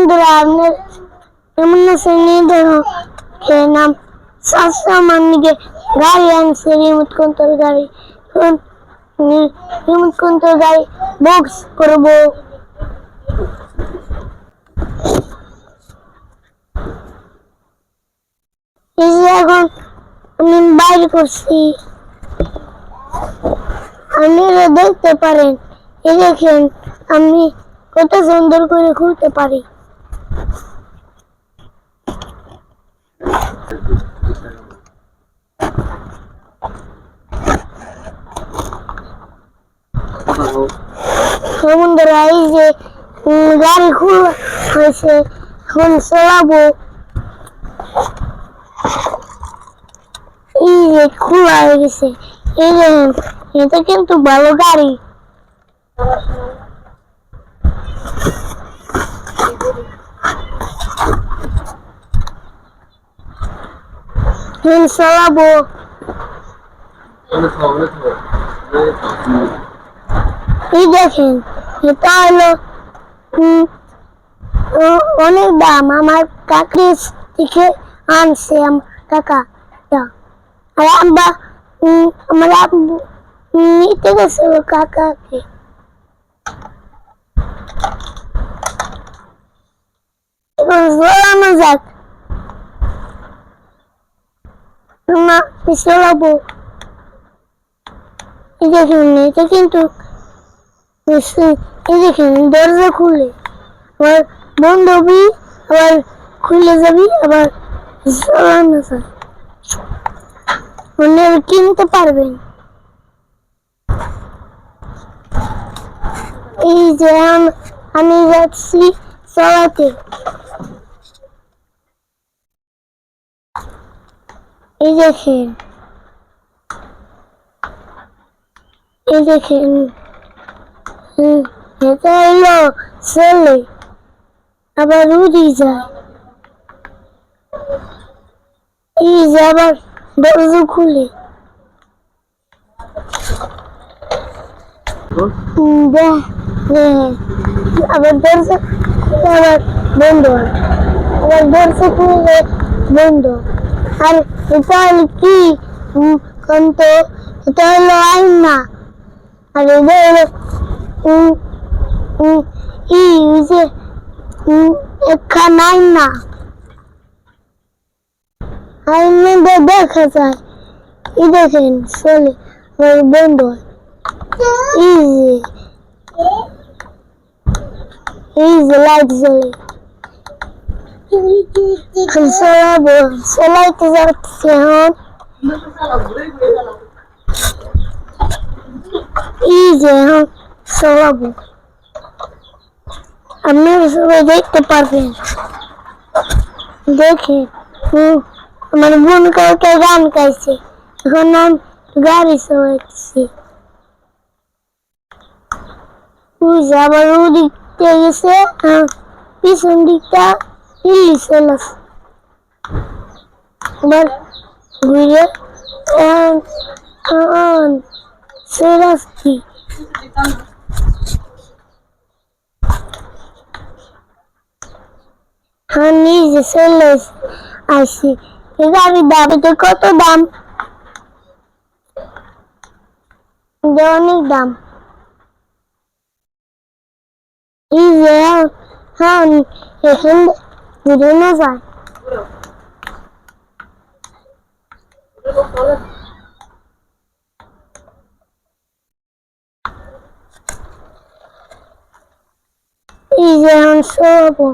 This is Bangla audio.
বন্ধুরা আপনার এমন আছে নিয়ে দেখো খেয়ে নাম সাতশো মানিকে গাড়ি আনছে রিমোট কন্ট্রোল গাড়ি। রিমোট কন্ট্রোল গাড়ি বক্স করব। এই যে এখন আমি বাইর করছি। আপনারা দেখতে পারেন, এই আমি কত সুন্দর করে খুলতে পারি। বন্ধুরা এই যে গাড়ি খোলা হয়েছে, এখন চালাবো। এই যে খোলা হয়ে গেছে, এই দেখেন এটা কিন্তু ভালো গাড়ি। এখন চালাবো। এই দেখেন, এটা হলো অনেক দাম। আমার কাকির থেকে আনছে আমার কাকা আর আব্বা আমার নিতে গেছিল কাকাকে। কিন্তু এই দেখেন দরজা খুলে। আবার বন্ধ হবি, আবার খুলে যাবি, আবার চালানো কিনতে পারবেন। এই যে আম- যাচ্ছি চালাতে। এই দেখেন। এই দেখেন। এটা ছেলে আবার উড়ি যায় এই যে আবার দরজা খুলে আবার দরজা আবার বন্ধ আবার দরজা খুলে বন্ধ আর এটা হলো কি হুম, কোন তো এটা হলো আয়না আর এটা হলো উম, উম, ই ওই যে উম, এখানে আয়না আয়নাতে দেখা যায় এই দেখেন চলে আবার বন্ধ হয় এই যে এই যে লাইট জ্বলে এখন চালাবো চালাইতে যাচ্ছে এখন এই যে এখন চালাবো আপনারা সবাই দেখতে পারবেন দেখে আমার বোন কাউকে গান গাইছে। এখন আমি গাড়ি ওই যে আবার ওদিক দিয়ে গেছে পিছন দিকটা ইলি চলেছে আবার ঘুরে আহ, আহ, চলাচ্ছি হ্যাঁ নিজে চলে আসি এই গাড়ির দাম এটা কত দাম এটা অনেক দাম এই যে হ্যাঁ এখান ঘুরে না যায় এই যে এখন শোবো